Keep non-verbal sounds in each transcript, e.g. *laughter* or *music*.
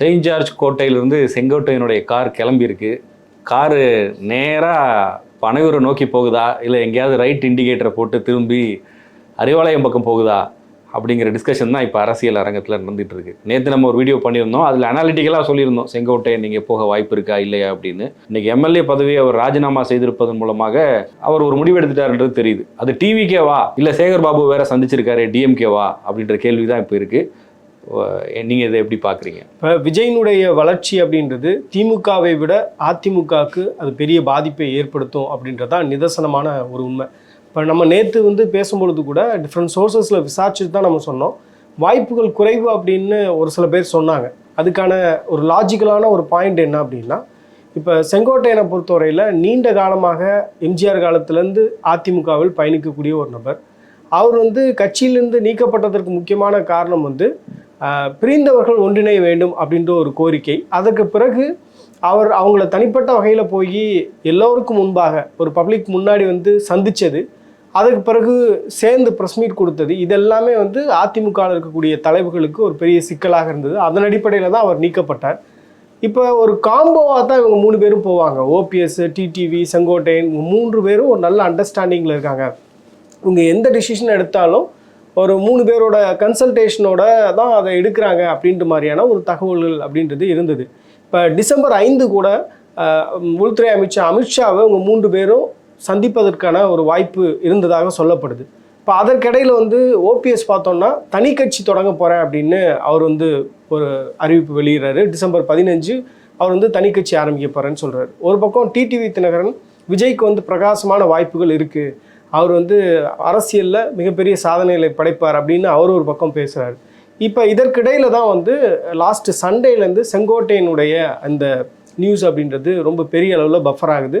Saint George கோட்டையிலிருந்து செங்கோட்டையனுடைய car கிளம்பியிருக்கு. காரு நேராக பனையூரை நோக்கி போகுதா? இல்லை எங்கேயாவது ரைட் இண்டிகேட்டரை போட்டு திரும்பி அறிவாலயம் பக்கம் போகுதா? அப்படிங்கிற டிஸ்கஷன் தான் இப்போ அரசியல் அரங்கத்தில் நடந்துகிட்டு இருக்கு நேற்று நம்ம ஒரு வீடியோ பண்ணியிருந்தோம். அதில் அனாலிட்டிக்கலாக சொல்லியிருந்தோம். செங்கோட்டையன் நீங்கள் போக வாய்ப்பு இருக்கா? இல்லையா? அப்படின்னு. இன்றைக்கி எம்எல்ஏ பதவியை அவர் ராஜினாமா செய்திருப்பதன் மூலமாக அவர் ஒரு முடிவு எடுத்துட்டாருன்றது தெரியுது. அது டிவிக்கேவா இல்லை சேகர் பாபு வேற சந்திச்சிருக்காரு டிஎம்கேவா அப்படின்ற கேள்வி தான் இப்போ இருக்குது நீங்கள் இதை எப்படி பார்க்குறீங்க இப்போ விஜயினுடைய வளர்ச்சி அப்படின்றது திமுகவை விட அதிமுகவுக்கு அது பெரிய பாதிப்பை ஏற்படுத்தும் அப்படின்றது தான் நிதர்சனமான ஒரு உண்மை. இப்போ நம்ம நேற்று வந்து பேசும்பொழுது கூட டிஃப்ரெண்ட் சோர்சஸில் விசாரிச்சுட்டு தான் நம்ம சொன்னோம். வாய்ப்புகள் குறைவு அப்படின்னு ஒரு சில பேர் சொன்னாங்க. அதுக்கான ஒரு லாஜிக்கலான ஒரு பாயிண்ட் என்ன அப்படின்னா இப்போ செங்கோட்டையனை பொறுத்தவரையில் நீண்ட காலமாக எம்ஜிஆர் காலத்திலேருந்து அதிமுகவில் பயணிக்கக்கூடிய ஒரு நபர். அவர் வந்து கட்சியிலேருந்து நீக்கப்பட்டதற்கு முக்கியமான காரணம் வந்து பிரிந்தவர்கள் ஒன்றிணைய வேண்டும் அப்படின்ற ஒரு கோரிக்கை. அதற்கு பிறகு அவர் அவங்கள தனிப்பட்ட வகையில் போய் எல்லோருக்கும் முன்பாக ஒரு பப்ளிக் முன்னாடி வந்து சந்தித்தது அதுக்கு பிறகு சேர்ந்து ப்ரெஸ் மீட் கொடுத்தது. இதெல்லாமே வந்து அதிமுகவில் இருக்கக்கூடிய தலைவர்களுக்கு ஒரு பெரிய சிக்கலாக இருந்தது. அதன் அடிப்படையில் தான் அவர் நீக்கப்பட்டார். இப்போ ஒரு காம்போவாக தான் இவங்க மூணு பேரும் போவாங்க. ஓபிஎஸ் டிடிவி செங்கோட்டையன் மூன்று பேரும் ஒரு நல்ல அண்டர்ஸ்டாண்டிங்கில் இருக்காங்க. இவங்க எந்த டிசிஷன் எடுத்தாலும் ஒரு மூணு பேரோட கன்சல்டேஷனோட தான் அதை எடுக்கிறாங்க அப்படின்ற மாதிரியான ஒரு தகவல்கள் அப்படின்றது இருந்தது. இப்போ டிசம்பர் ஐந்து கூட உள்துறை அமைச்சர் அமித்ஷாவை இவங்க மூன்று பேரும் சந்திப்பதற்கான ஒரு வாய்ப்பு இருந்ததாக சொல்லப்படுது. இப்போ அதற்கிடையில் வந்து ஓபிஎஸ் பார்த்தோம்னா தனி கட்சி தொடங்க போகிறேன் அப்படின்னு அவர் வந்து ஒரு அறிவிப்பு வெளியிடுறாரு. டிசம்பர் பதினஞ்சு அவர் வந்து தனி கட்சி ஆரம்பிக்க போகிறேன்னு சொல்கிறார் ஒரு பக்கம் டிடிவி தினகரன் விஜய்க்கு வந்து பிரகாசமான வாய்ப்புகள் இருக்குது அவர் வந்து அரசியலில் மிகப்பெரிய சாதனைகளை படைப்பார் அப்படின்னு அவர் ஒரு பக்கம் பேசுகிறார் இப்போ இதற்கிடையில் தான் வந்து லாஸ்ட் சண்டேலேருந்து செங்கோட்டையினுடைய அந்த நியூஸ் அப்படின்றது ரொம்ப பெரிய அளவில் பஃபர் ஆகுது.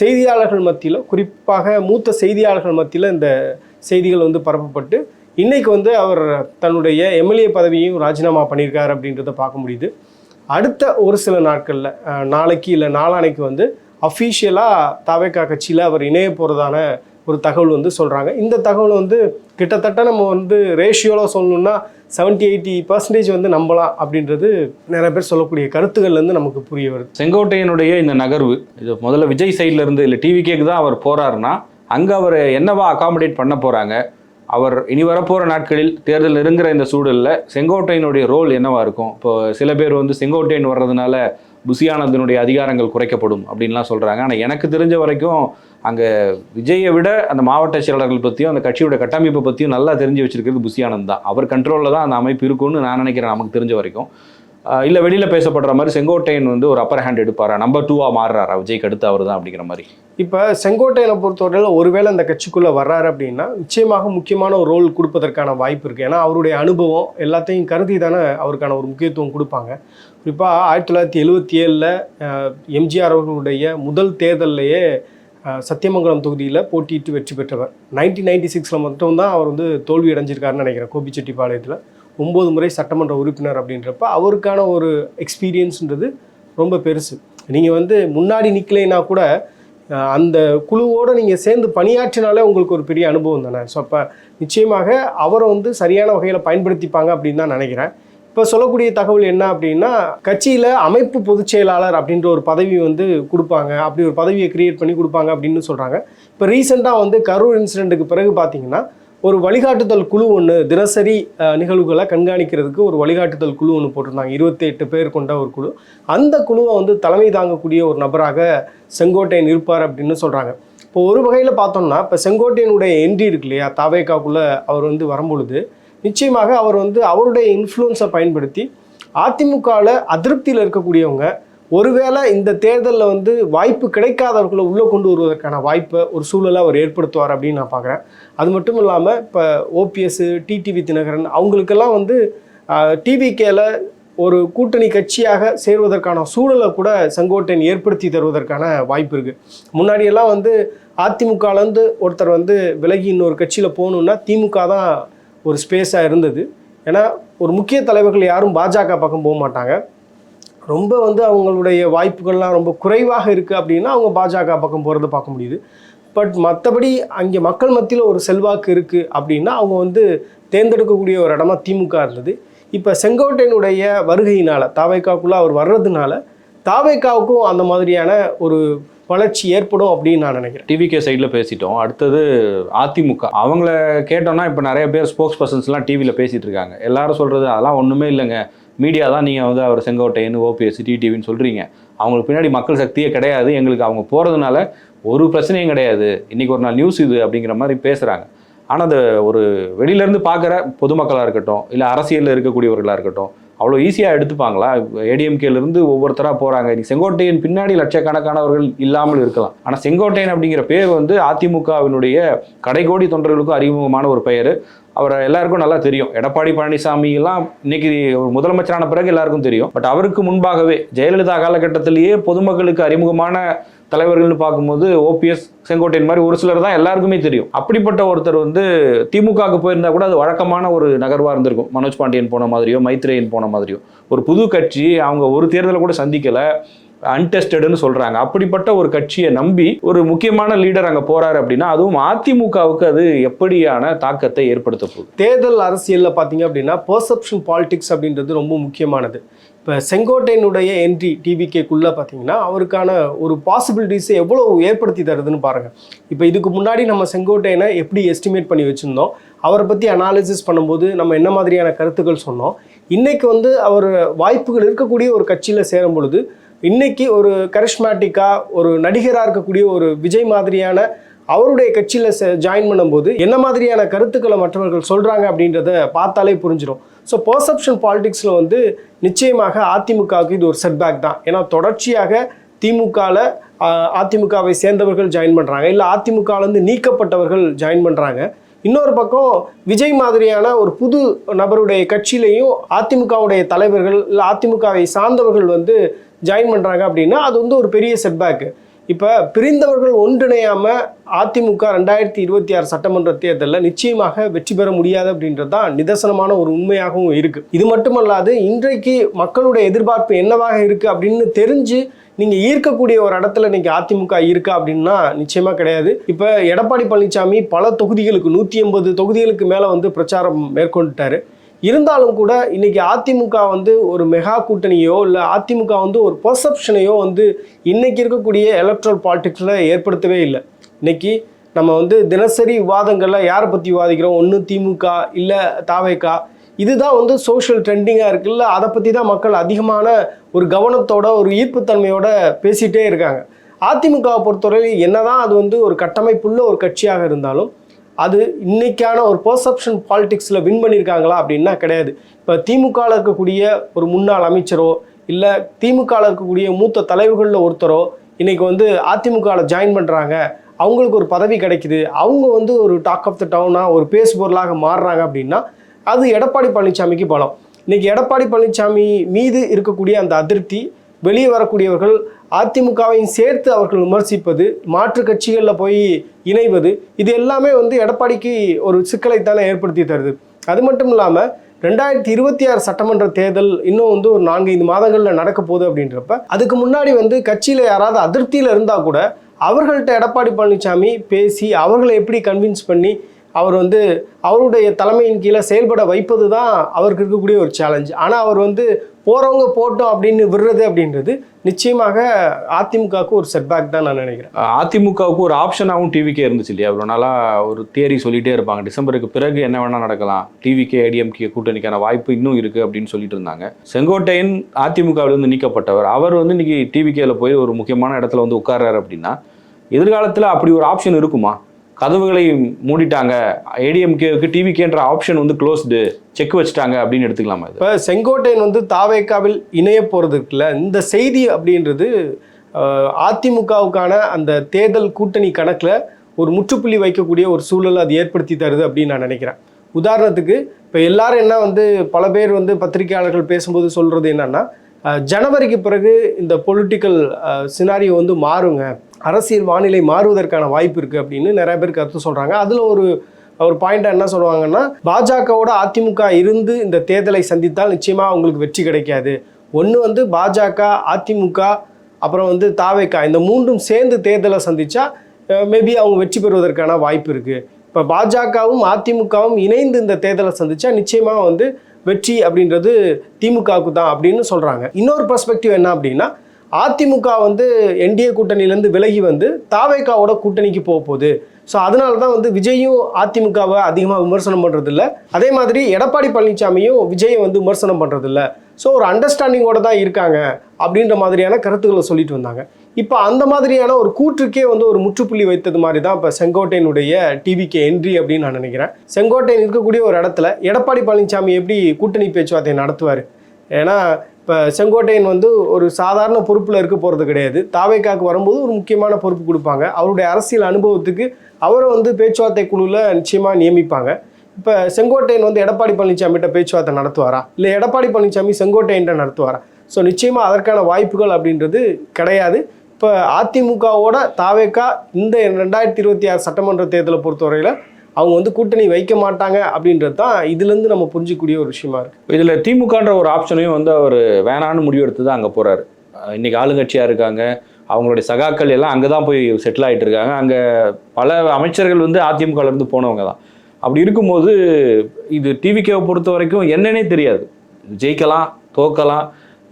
செய்தியாளர்கள் மத்தியில் குறிப்பாக மூத்த செய்தியாளர்கள் மத்தியில் இந்த செய்திகள் வந்து பரப்பப்பட்டு இன்றைக்கு வந்து அவர் தன்னுடைய எம்எல்ஏ பதவியையும் ராஜினாமா பண்ணியிருக்காரு அப்படின்றத பார்க்க முடியுது. அடுத்த ஒரு சில நாட்களில் நாளைக்கு இல்லை நாளானைக்கு வந்து அஃபீஷியலாக தாவேக்கா கட்சியில் அவர் இணைய போகிறதான ஒரு தகவல் வந்து சொல்கிறாங்க இந்த தகவல் வந்து கிட்டத்தட்ட நம்ம வந்து ரேஷியோவில் சொல்லணும்னா 70 எயிட்டி பர்சன்டேஜ் வந்து நம்பலாம் அப்படின்றது நிறைய பேர் சொல்லக்கூடிய கருத்துக்கள்லேருந்து நமக்கு புரிய வருது. செங்கோட்டையனுடைய இந்த நகர்வு இது முதல்ல விஜய் சைடில் இருந்து இல்லை டிவிகேக்கு தான் அவர் போகிறாருன்னா அங்கே அவர் என்னவா அகாமடேட் பண்ண போகிறாங்க அவர் இனி வரப்போகிற நாட்களில் தேர்தல் நெருங்குற இந்த சூழலில் செங்கோட்டையனுடைய ரோல் என்னவா இருக்கும்? இப்போ சில பேர் வந்து செங்கோட்டையன் வர்றதுனால புசியானந்தனுடைய அதிகாரங்கள் குறைக்கப்படும் அப்படின்லாம் சொல்கிறாங்க ஆனால் எனக்கு தெரிஞ்ச வரைக்கும் அங்கே விஜயை விட அந்த மாவட்ட செயலாளர்கள் பற்றியும் அந்த கட்சியோட கட்டமைப்பை பற்றியும் நல்லா தெரிஞ்சு வச்சுருக்கிறது புசியானந்த் தான். அவர் கண்ட்ரோலில் தான் அந்த அமைப்பு இருக்கும்னு நான் நினைக்கிறேன் நமக்கு தெரிஞ்ச வரைக்கும். இல்லை வெளியில் பேசப்படுற மாதிரி செங்கோட்டையன் வந்து ஒரு அப்பர் ஹேண்ட் எடுப்பாரா? நம்பர் டூவாக மாறுறாரா? விஜய்க்கு அடுத்து அவர் தான் அப்படிங்கிற மாதிரி. இப்போ செங்கோட்டையனை பொறுத்தவரையில் ஒருவேளை அந்த கட்சிக்குள்ளே வர்றாரு அப்படின்னா நிச்சயமாக முக்கியமான ஒரு ரோல் கொடுப்பதற்கான வாய்ப்பு இருக்குது ஏன்னா அவருடைய அனுபவம் எல்லாத்தையும் கருதி தானே அவருக்கான ஒரு முக்கியத்துவம் கொடுப்பாங்க. குறிப்பாக ஆயிரத்தி தொள்ளாயிரத்தி எழுபத்தி ஏழில் எம்ஜிஆர் அவர்களுடைய முதல் தேர்தல்லையே சத்தியமங்கலம் தொகுதியில் போட்டியிட்டு வெற்றி பெற்றவர். நைன்டீன் நைன்டி சிக்ஸில் மட்டும்தான் அவர் வந்து தோல்வி அடைஞ்சிருக்காருன்னு நினைக்கிறேன் கோபிச்செட்டிப்பாளையத்தில் ஒம்பது முறை சட்டமன்ற உறுப்பினர் அப்படின்றப்ப அவருக்கான ஒரு எக்ஸ்பீரியன்ஸ்ன்றது ரொம்ப பெருசு. நீங்கள் வந்து முன்னாடி நிற்கலைன்னா கூட அந்த குழுவோடு நீங்கள் சேர்ந்து பணியாற்றினாலே உங்களுக்கு ஒரு பெரிய அனுபவம் தானே. ஸோ அப்போ நிச்சயமாக அவரை வந்து சரியான வகையில் பயன்படுத்திப்பாங்க அப்படின்னு தான் நினைக்கிறேன். இப்போ சொல்லக்கூடிய தகவல் என்ன அப்படின்னா கட்சியில் அமைப்பு பொதுச் செயலாளர் அப்படின்ற ஒரு பதவி வந்து கொடுப்பாங்க. அப்படி ஒரு பதவியை கிரியேட் பண்ணி கொடுப்பாங்க அப்படின்னு சொல்கிறாங்க இப்போ ரீசெண்டாக வந்து கரூர் இன்சிடெண்ட்டுக்கு பிறகு பார்த்தீங்கன்னா ஒரு வழிகாட்டுதல் குழு ஒன்று தினசரி நிகழ்வுகளை கண்காணிக்கிறதுக்கு ஒரு வழிகாட்டுதல் குழு ஒன்று போட்டிருந்தாங்க. இருபத்தி எட்டு பேர் கொண்ட ஒரு குழு. அந்த குழுவை வந்து தலைமை தாங்கக்கூடிய ஒரு நபராக செங்கோட்டையன் இருப்பார் அப்படின்னு சொல்கிறாங்க இப்போ ஒரு வகையில் பார்த்தோம்னா இப்போ செங்கோட்டையனுடைய என்ட்ரி இருக்கு இல்லையா தாவேக்காக்குள்ளே அவர் வந்து வரும்பொழுது நிச்சயமாக அவர் வந்து அவருடைய இன்ஃப்ளூன்ஸை பயன்படுத்தி அதிமுகவில் அதிருப்தியில் இருக்கக்கூடியவங்க ஒருவேளை இந்த தேர்தலில் வந்து வாய்ப்பு கிடைக்காதவர்களை உள்ளே கொண்டு வருவதற்கான வாய்ப்பை ஒரு சூழலை அவர் ஏற்படுத்துவார் அப்படின்னு நான் பார்க்குறேன். அது மட்டும் இல்லாமல் இப்போ ஓபிஎஸ்ஸு டிடிவி தினகரன் அவங்களுக்கெல்லாம் வந்து டிவிகேல ஒரு கூட்டணி கட்சியாக சேர்வதற்கான சூழலை கூட செங்கோட்டையன் ஏற்படுத்தி தருவதற்கான வாய்ப்பு இருக்குது முன்னாடியெல்லாம் வந்து அதிமுகலேருந்து ஒருத்தர் வந்து விலகி இன்னொரு கட்சியில் போகணுன்னா திமுக தான் ஒரு ஸ்பேஸாக இருந்தது. ஏன்னா ஒரு முக்கிய தலைவர்கள் யாரும் பாஜக பக்கம் போக மாட்டாங்க. ரொம்ப வந்து அவங்களுடைய வாய்ப்புகள்லாம் ரொம்ப குறைவாக இருக்குது அப்படின்னா அவங்க பாஜக பக்கம் போகிறத பார்க்க முடியுது. பட் மற்றபடி அங்கே மக்கள் மத்தியில் ஒரு செல்வாக்கு இருக்குது அப்படின்னா அவங்க வந்து தேர்ந்தெடுக்கக்கூடிய ஒரு இடமா திமுக இருந்தது. இப்போ செங்கோட்டையனுடைய வருகையினால் தாவைக்காக்குள்ளே அவர் வர்றதுனால தாவேக்காவுக்கும் அந்த மாதிரியான ஒரு வளர்ச்சி ஏற்படும் அப்படின்னு நான் நினைக்கிறேன். டிவிகே சைடில் பேசிட்டோம். அடுத்தது அதிமுக. அவங்கள கேட்டோம்னா இப்போ நிறைய பேர் ஸ்போக்ஸ் பர்சன்ஸ்லாம் டிவியில் பேசிகிட்டு இருக்காங்க. எல்லாரும் சொல்கிறது அதெல்லாம் ஒன்றுமே இல்லைங்க. மீடியா தான் நீங்கள் வந்து அவர் செங்கோட்டையன் ஓபிஎஸ் டிடிவின்னு சொல்கிறீங்க அவங்களுக்கு பின்னாடி மக்கள் சக்தியே கிடையாது. எங்களுக்கு அவங்க போகிறதுனால ஒரு பிரச்சனையும் கிடையாது. இன்றைக்கி ஒரு நாள் நியூஸ் இது அப்படிங்கிற மாதிரி பேசுகிறாங்க ஆனால் அது ஒரு வெளியிலேருந்து பார்க்குற பொதுமக்களாக இருக்கட்டும் இல்லை அரசியலில் இருக்கக்கூடியவர்களாக இருக்கட்டும் அவ்வளோ ஈஸியாக எடுத்துப்பாங்களா? ஏடிஎம்கேலேருந்து ஒவ்வொருத்தராக போகிறாங்க இன்னைக்கு செங்கோட்டையன் பின்னாடி லட்சக்கணக்கானவர்கள் இல்லாமல் இருக்கலாம். ஆனால் செங்கோட்டையன் அப்படிங்கிற பேர் வந்து அதிமுகவினுடைய கடைகோடி தொண்டர்களுக்கும் அறிமுகமான ஒரு பெயர். அவரை எல்லாருக்கும் நல்லா தெரியும். எடப்பாடி பழனிசாமி எல்லாம் இன்னைக்கு ஒரு முதலமைச்சரான பிறகு எல்லாருக்கும் தெரியும். பட் அவருக்கு முன்பாகவே ஜெயலலிதா காலகட்டத்திலேயே பொதுமக்களுக்கு அறிமுகமான தலைவர்கள்னு பார்க்கும்போது ஓபிஎஸ் செங்கோட்டையன் மாதிரி ஒரு சிலர் தான் எல்லாருக்குமே தெரியும். அப்படிப்பட்ட ஒருத்தர் வந்து திமுகவுக்கு போயிருந்தா கூட அது வழக்கமான ஒரு நகர்வாக இருந்திருக்கும். மனோஜ் பாண்டியன் போன மாதிரியோ மைத்ரேயன் போன மாதிரியோ. ஒரு புது கட்சி அவங்க ஒரு தேர்தலை கூட சந்திக்கலை. அன்டெஸ்டட்னு சொல்றாங்க. அப்படிப்பட்ட ஒரு கட்சியை நம்பி ஒரு முக்கியமான லீடர் அங்க போறாரு அப்படின்னா அதுவும் அதிமுகவுக்கு அது எப்படியான தாக்கத்தை ஏற்படுத்த போகுது? தேர்தல் அரசியலில் பார்த்தீங்க அப்படின்னா பர்செப்ஷன் பாலிடிக்ஸ் அப்படின்றது ரொம்ப முக்கியமானது. இப்போ செங்கோட்டையனுடைய என்ட்ரி டிவிகேக்குள்ளே பார்த்தீங்கன்னா அவருக்கான ஒரு பாசிபிலிட்டிஸை எவ்வளோ ஏற்படுத்தி தருதுன்னு பாருங்கள் இப்போ இதுக்கு முன்னாடி நம்ம செங்கோட்டையனை எப்படி எஸ்டிமேட் பண்ணி வச்சுருந்தோம்? அவரை பற்றி அனாலிசிஸ் பண்ணும்போது நம்ம என்ன மாதிரியான கருத்துக்கள் சொன்னோம்? இன்றைக்கி வந்து அவர் வாய்ப்புகள் இருக்கக்கூடிய ஒரு கட்சியில் சேரும் பொழுது இன்றைக்கி ஒரு கரிஷ்மேட்டிக்காக ஒரு நடிகராக இருக்கக்கூடிய ஒரு விஜய் மாதிரியான அவருடைய கட்சியில் ஜாயின் பண்ணும்போது என்ன மாதிரியான கருத்துக்களை மற்றவர்கள் சொல்கிறாங்க அப்படின்றத பார்த்தாலே புரிஞ்சிடும் ஸோ பர்செப்ஷன் பாலிடிக்ஸில் வந்து நிச்சயமாக அதிமுகவுக்கு இது ஒரு செட்பேக் தான். ஏன்னா தொடர்ச்சியாக திமுகவில் அதிமுகவை சேர்ந்தவர்கள் ஜாயின் பண்ணுறாங்க இல்லை அதிமுகலேருந்து நீக்கப்பட்டவர்கள் ஜாயின் பண்ணுறாங்க இன்னொரு பக்கம் விஜய் மாதிரியான ஒரு புது நபருடைய கட்சியிலையும் அதிமுகவுடைய தலைவர்கள் இல்லை அதிமுகவை சார்ந்தவர்கள் வந்து ஜாயின் பண்ணுறாங்க அப்படின்னா அது வந்து ஒரு பெரிய செட்பேக்கு இப்போ பிரிந்தவர்கள் ஒன்றிணையாமல் அதிமுக ரெண்டாயிரத்தி இருபத்தி ஆறு சட்டமன்ற தேர்தலில் நிச்சயமாக வெற்றி பெற முடியாது அப்படின்றது தான் நிதர்சனமான ஒரு உண்மையாகவும் இருக்குது இது மட்டுமல்லாது இன்றைக்கு மக்களுடைய எதிர்பார்ப்பு என்னவாக இருக்குது அப்படின்னு தெரிஞ்சு நீங்கள் ஈர்க்கக்கூடிய ஒரு இடத்துல இன்னைக்கு அதிமுக இருக்கா அப்படின்னா நிச்சயமாக கிடையாது. இப்போ எடப்பாடி பழனிசாமி பல தொகுதிகளுக்கு நூற்றி எண்பது தொகுதிகளுக்கு மேலே வந்து பிரச்சாரம் மேற்கொண்டுட்டாரு. இருந்தாலும் கூட இன்னைக்கு அதிமுக வந்து ஒரு மெகா கூட்டணியோ இல்லை அதிமுக வந்து ஒரு பர்செப்ஷனையோ வந்து இன்னைக்கு இருக்கக்கூடிய எலக்ட்ரல் பாலிடிக்ஸில் ஏற்படுத்தவே இல்லை. இன்னைக்கு நம்ம வந்து தினசரி விவாதங்களில் யாரை பற்றி விவாதிக்கிறோம்? ஒன்று திமுக இல்லை தாவேக்கா இதுதான் வந்து சோஷியல் ட்ரெண்டிங்காக இருக்குல்ல அதை பற்றி தான் மக்கள் அதிகமான ஒரு கவனத்தோட ஒரு ஈர்ப்புத்தன்மையோட பேசிகிட்டே இருக்காங்க. அதிமுகவை பொறுத்தவரை என்னதான் அது வந்து ஒரு கட்டமைப்புள்ள ஒரு கட்சியாக இருந்தாலும் அது இன்னைக்கான ஒரு பர்செப்ஷன் பாலிடிக்ஸில் வின் பண்ணியிருக்காங்களா அப்படின்னா கிடையாது. இப்போ திமுகவில் இருக்கக்கூடிய ஒரு முன்னாள் அமைச்சரோ இல்லை திமுகவில் இருக்கக்கூடிய மூத்த தலைவர்களில் ஒருத்தரோ இன்றைக்கி வந்து அதிமுகவில் ஜாயின் பண்ணுறாங்க அவங்களுக்கு ஒரு பதவி கிடைக்குது. அவங்க வந்து ஒரு டாக் ஆஃப் த டவுனாக ஒரு பேசுபொருளாக மாறுறாங்க அப்படின்னா அது எடப்பாடி பழனிசாமிக்கு பலம். இன்றைக்கி எடப்பாடி பழனிசாமி மீது இருக்கக்கூடிய அந்த அதிருப்தி வெளியே வரக்கூடியவர்கள் அதிமுகவையும் சேர்த்து அவர்கள் விமர்சிப்பது மாற்று கட்சிகளில் போய் இணைவது இது எல்லாமே வந்து எடப்பாடிக்கு ஒரு சிக்கலைத்தானே ஏற்படுத்தி தருது. அது மட்டும் இல்லாமல் ரெண்டாயிரத்தி இருபத்தி ஆறு சட்டமன்ற தேர்தல் இன்னும் வந்து ஒரு நான்கு ஐந்து மாதங்களில் நடக்க போகுது அப்படின்றப்ப அதுக்கு முன்னாடி வந்து கட்சியில் யாராவது அதிருப்தியில் இருந்தால் கூட அவர்கள்ட்ட எடப்பாடி பழனிசாமி பேசி அவர்களை எப்படி கன்வின்ஸ் பண்ணி அவர் வந்து அவருடைய தலைமையின் கீழே செயல்பட வைப்பது தான் அவருக்கு இருக்கக்கூடிய ஒரு சேலஞ்ச் ஆனால் அவர் வந்து போகிறவங்க போட்டோம் அப்படின்னு விடுறது அப்படின்றது நிச்சயமாக அதிமுகவுக்கு ஒரு செட்பேக் தான் நான் நினைக்கிறேன். அதிமுகவுக்கு ஒரு ஆப்ஷனாகவும் டிவிக்கே இருந்துச்சு இல்லையா? அவ்வளோ நாளாக ஒரு தியரி சொல்லிகிட்டே இருப்பாங்க. டிசம்பருக்கு பிறகு என்ன வேணால் நடக்கலாம். டிவிக்கே ஏடிஎம்கே கூட்டணிக்கான வாய்ப்பு இன்னும் இருக்குது அப்படின்னு சொல்லிட்டு இருந்தாங்க. செங்கோட்டையன் அதிமுகவிலிருந்து நீக்கப்பட்டவர். அவர் வந்து இன்னைக்கு டிவிகேல போய் ஒரு முக்கியமான இடத்துல வந்து உட்கார்றாரு அப்படின்னா எதிர்காலத்தில் அப்படி ஒரு ஆப்ஷன் இருக்குமா? கதவுகளை மூடிட்டாங்க. ஏடிஎம்கேவுக்கு டிவிகேன்ற ஆப்ஷன் வந்து க்ளோஸ்டு செக் வச்சுட்டாங்க அப்படின்னு எடுத்துக்கலாமா இப்போ செங்கோட்டையன் வந்து தாவேக்காவில் இணைய போகிறதுக்குல இந்த செய்தி அப்படின்றது அதிமுகவுக்கான அந்த தேர்தல் கூட்டணி கணக்கில் ஒரு முற்றுப்புள்ளி வைக்கக்கூடிய ஒரு சூழல் அது ஏற்படுத்தி தருது அப்படின்னு நான் நினைக்கிறேன். உதாரணத்துக்கு இப்போ எல்லாரும் என்ன வந்து பல பேர் வந்து பத்திரிகையாளர்கள் பேசும்போது சொல்கிறது என்னன்னா ஜனவரிக்கு பிறகு இந்த பொலிட்டிக்கல் சினாரியோ வந்து மாறுங்க. அரசியல் வானிலை மாறுவதற்கான வாய்ப்பு இருக்குது அப்படின்னு நிறைய பேர் கருத்து சொல்கிறாங்க அதில் ஒரு ஒரு பாயிண்ட் என்ன சொல்லுவாங்கன்னா பாஜகவோட அதிமுக இருந்து இந்த தேர்தலை சந்தித்தால் நிச்சயமாக அவங்களுக்கு வெற்றி கிடைக்காது. ஒன்று வந்து பாஜக அதிமுக அப்புறம் வந்து தாவேக்கா. இந்த மூன்றும் சேர்ந்து தேர்தலை சந்தித்தா மேபி அவங்க வெற்றி பெறுவதற்கான வாய்ப்பு இருக்குது இப்போ பாஜகவும் அதிமுகவும் இணைந்து இந்த தேர்தலை சந்தித்தா நிச்சயமாக வந்து வெற்றி அப்படின்றது திமுகவுக்கு தான் அப்படின்னு சொல்கிறாங்க இன்னொரு பர்ஸ்பெக்டிவ் என்ன அப்படின்னா அதிமுக வந்து என்டிஏ கூட்டணியிலேருந்து விலகி வந்து தாவேக்காவோட கூட்டணிக்கு போக போகுது. ஸோ அதனால தான் வந்து விஜயும் அதிமுகவை அதிகமாக விமர்சனம் பண்ணுறதில்ல அதே மாதிரி எடப்பாடி பழனிசாமியும் விஜயை வந்து விமர்சனம் பண்ணுறதில்ல ஸோ ஒரு அண்டர்ஸ்டாண்டிங்கோட தான் இருக்காங்க அப்படின்ற மாதிரியான கருத்துக்களை சொல்லிட்டு வந்தாங்க. இப்போ அந்த மாதிரியான ஒரு கூற்றுக்கே வந்து ஒரு முற்றுப்புள்ளி வைத்தது மாதிரி தான் இப்போ செங்கோட்டையனுடைய டிவிக்கு என்ட்ரி அப்படின்னு நான் நினைக்கிறேன். செங்கோட்டையன் இருக்கக்கூடிய ஒரு இடத்துல எடப்பாடி பழனிசாமி எப்படி கூட்டணி பேச்சுவார்த்தை நடத்துவார்? ஏன்னா இப்போ செங்கோட்டையன் வந்து ஒரு சாதாரண பொறுப்பில் இருக்க போகிறது கிடையாது. தாவேக்காக்கு வரும்போது ஒரு முக்கியமான பொறுப்பு கொடுப்பாங்க. அவருடைய அரசியல் அனுபவத்துக்கு அவரை வந்து பேச்சுவார்த்தை குழுவில் நிச்சயமாக நியமிப்பாங்க. இப்போ செங்கோட்டையன் வந்து எடப்பாடி பழனிசாமிகிட்ட பேச்சுவார்த்தை நடத்துவாரா? இல்லை எடப்பாடி பழனிசாமி செங்கோட்டையன்ட்ட நடத்துவாரா? ஸோ நிச்சயமாக அதற்கான வாய்ப்புகள் அப்படின்றது கிடையாது. இப்போ அதிமுகவோட தாவேக்கா இந்த ரெண்டாயிரத்தி இருபத்தி ஆறு சட்டமன்ற தேர்தலை பொறுத்தவரையில் அவங்க வந்து கூட்டணி வைக்க மாட்டாங்க அப்படின்றது தான் இதுலேருந்து நம்ம புரிஞ்சிக்கூடிய ஒரு விஷயமா இருக்கு. இதில் திமுகன்ற ஒரு ஆப்ஷனையும் வந்து அவர் வேணான்னு முடிவெடுத்து தான் அங்கே போகிறாரு இன்னைக்கு ஆளுங்கட்சியாக இருக்காங்க அவங்களுடைய சகாக்கள் எல்லாம் அங்கே தான் போய் செட்டில் ஆகிட்டு இருக்காங்க. அங்கே பல அமைச்சர்கள் வந்து அதிமுகலேருந்து போனவங்க தான். அப்படி இருக்கும்போது இது டிவிகேவை பொறுத்த வரைக்கும் என்னன்னே தெரியாது. ஜெயிக்கலாம் தோக்கலாம்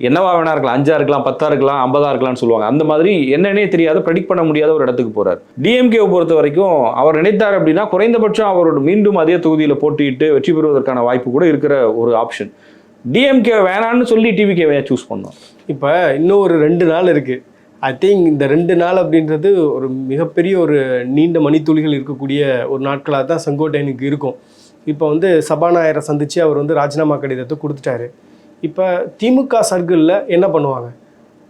என்னவா வேணா இருக்கலாம் அஞ்சா இருக்கலாம் பத்தா இருக்கலாம் ஐம்பதா இருக்கலாம்னு சொல்லுவாங்க. அந்த மாதிரி என்னன்னே தெரியாத ப்ரெடிக்ட் பண்ண முடியாத ஒரு இடத்துக்கு போறாரு. டிஎம்கேவை பொறுத்த வரைக்கும் அவர் நினைத்தார் அப்படின்னா குறைந்தபட்சம் அவரோட மீண்டும் அதே தொகுதியில் போட்டியிட்டு வெற்றி பெறுவதற்கான வாய்ப்பு கூட இருக்கிற ஒரு ஆப்ஷன் டிஎம்கே வேணான்னு சொல்லி டிவிகேவை சூஸ் பண்ணோம். இப்போ இன்னும் ஒரு ரெண்டு நாள் இருக்குது ஐ திங்க் இந்த ரெண்டு நாள் அப்படின்றது ஒரு மிகப்பெரிய ஒரு நீண்ட மணித்துளிகள் இருக்கக்கூடிய ஒரு நாட்களாக தான் செங்கோட்டையனுக்கு இருக்கும். இப்போ வந்து சபாநாயகரை சந்தித்து அவர் வந்து ராஜினாமா கடிதத்தை கொடுத்துட்டாரு. இப்போ திமுக சர்க்கிளில் என்ன பண்ணுவாங்க?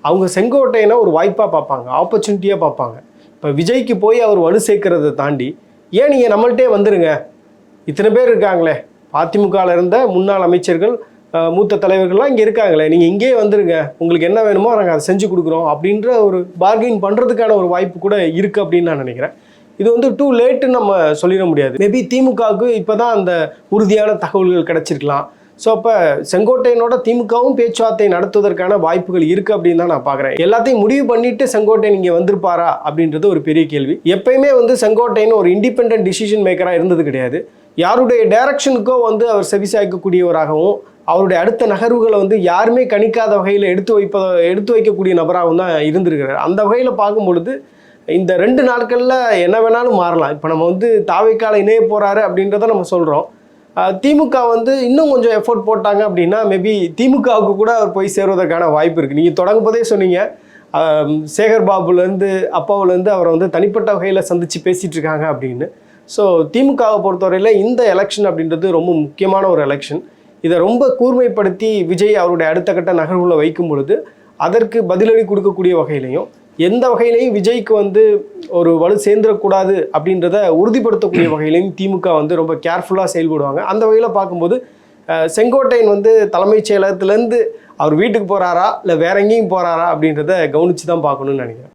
அவங்க செங்கோட்டையினா ஒரு வாய்ப்பாக பார்ப்பாங்க ஆப்பர்ச்சுனிட்டியாக பார்ப்பாங்க. இப்போ விஜய்க்கு போய் அவர் வலு சேர்க்கறதை தாண்டி ஏன் நீங்கள் நம்மள்கிட்டே வந்துடுங்க இத்தனை பேர் இருக்காங்களே. அதிமுகவில் இருந்த முன்னாள் அமைச்சர்கள் மூத்த தலைவர்கள்லாம் இங்கே இருக்காங்களே. நீங்கள் இங்கேயே வந்துருங்க. உங்களுக்கு என்ன வேணுமோ நாங்கள் அதை செஞ்சு கொடுக்குறோம் அப்படின்ற ஒரு பார்கெயின் பண்ணுறதுக்கான ஒரு வாய்ப்பு கூட இருக்குது அப்படின்னு நான் நினைக்கிறேன். இது வந்து டூ லேட்டுன்னு நம்ம சொல்லிட முடியாது. மேபி திமுகவுக்கு இப்போ தான் அந்த உறுதியான தகவல்கள் கிடச்சிருக்கலாம். ஸோ அப்போ செங்கோட்டையனோட திமுகவும் பேச்சுவார்த்தை நடத்துவதற்கான வாய்ப்புகள் இருக்குது அப்படின்னு தான் நான் பார்க்குறேன் எல்லாத்தையும் முடிவு பண்ணிட்டு செங்கோட்டையன் இங்கே வந்திருப்பாரா அப்படின்றது ஒரு பெரிய கேள்வி. எப்பயுமே வந்து செங்கோட்டையன் ஒரு இண்டிபெண்ட் டிசிஷன் மேக்கராக இருந்தது கிடையாது. யாருடைய டைரக்ஷனுக்கோ வந்து அவர் செவிசாய்க்கக்கூடியவராகவும் அவருடைய அடுத்த நகர்வுகளை வந்து யாருமே கணிக்காத வகையில் எடுத்து வைப்ப எடுத்து வைக்கக்கூடிய நபராகவும் தான் இருந்திருக்கிறார். அந்த வகையில் பார்க்கும் பொழுது இந்த ரெண்டு நாட்களில் என்ன வேணாலும் மாறலாம். இப்போ நம்ம வந்து தாவைக்கால இணைய போகிறாரு அப்படின்றத நம்ம சொல்கிறோம் திமுக வந்து இன்னும் கொஞ்சம் எஃபோர்ட் போட்டாங்க அப்படின்னா மேபி திமுகவுக்கு கூட அவர் போய் சேருவதற்கான வாய்ப்பு இருக்குது நீங்கள் தொடங்கும் போதே சொன்னீங்க சேகர் பாபுலேருந்து அப்பாவுலேருந்து அவரை வந்து தனிப்பட்ட வகையில் சந்தித்து பேசிகிட்டு இருக்காங்க அப்படின்னு. ஸோ திமுகவை பொறுத்தவரையில் இந்த எலெக்ஷன் அப்படின்றது ரொம்ப முக்கியமான ஒரு எலெக்ஷன் இதை ரொம்ப கூர்மைப்படுத்தி விஜய் அவருடைய அடுத்த கட்ட நகர்வுகளை வைக்கும் பொழுது அதற்கு பதிலடி கொடுக்கக்கூடிய வகையிலையும் எந்த வகையிலையும் விஜய்க்கு வந்து ஒரு வலு சேர்ந்துடக்கூடாது அப்படின்றத உறுதிப்படுத்தக்கூடிய *clears throat* வகையிலையும் திமுக வந்து ரொம்ப கேர்ஃபுல்லாக செயல்படுவாங்க. அந்த வகையில் பார்க்கும்போது செங்கோட்டையன் வந்து தலைமைச் செயலகத்திலேருந்து அவர் வீட்டுக்கு போகிறாரா இல்லை வேற எங்கேயும் போகிறாரா அப்படின்றத கவனித்து தான் பார்க்கணும்னு நினைக்கிறேன்.